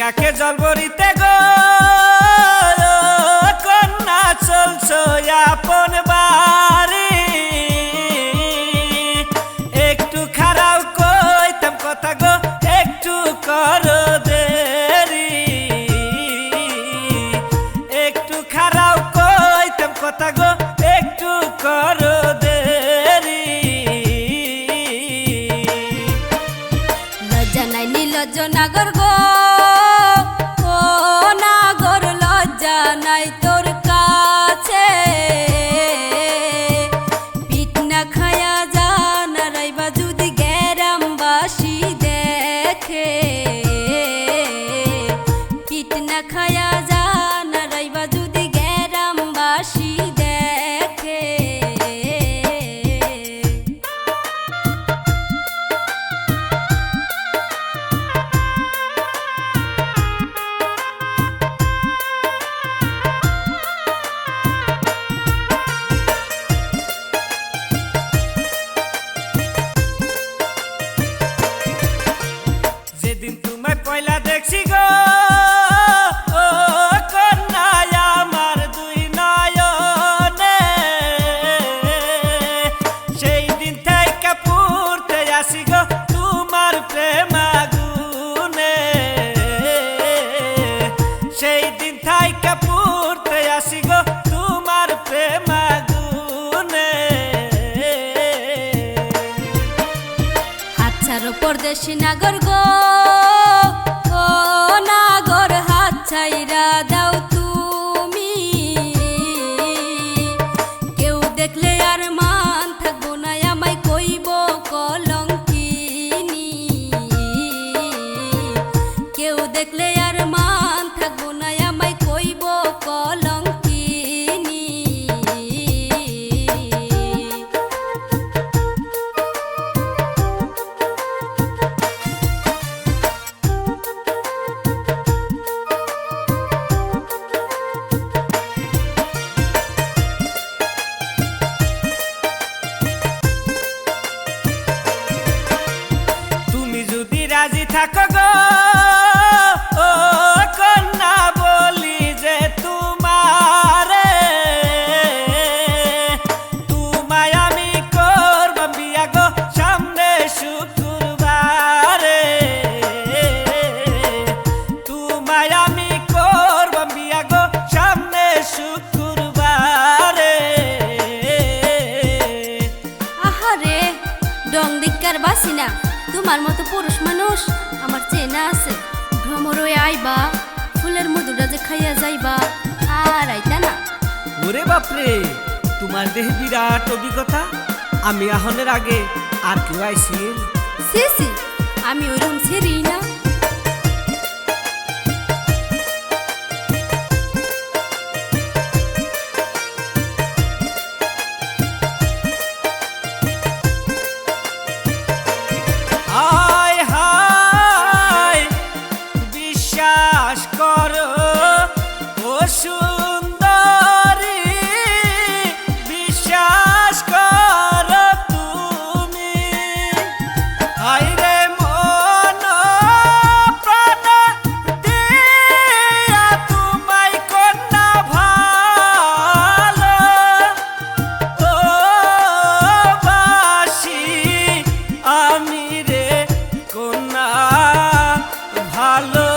কাকে জলবরিতে গো? কন্যা চলছো পরদেশি নাগর গো। ও নাগর, হাত ছাইরা দাও তুমি। কেউ দেখলে আর মান থাকব না, আমায় কইব কলঙ্কিনি। কেউ দেখলে তোমার মতো পুরুষ মানুষ আমার চেনা আছে। ভ্রমরয়ে আইবা ফুলের মধুরা যে খাইয়া যাইবা আর আইতা না। ওরে বাপরে তোমার দেহ বিরাট অভিজ্ঞতা। আমি আহনের আগে আর কেউ আইসি সি সি আমি ওইরকম ছেড়ি না। করো, ও সুন্দরী, বিশ্বাস করো তুমি। হায় রে মন প্রাণ দিয়া তোমায় কন্যা ভালো। ও বাসি আমি রে কন্যা ভালো।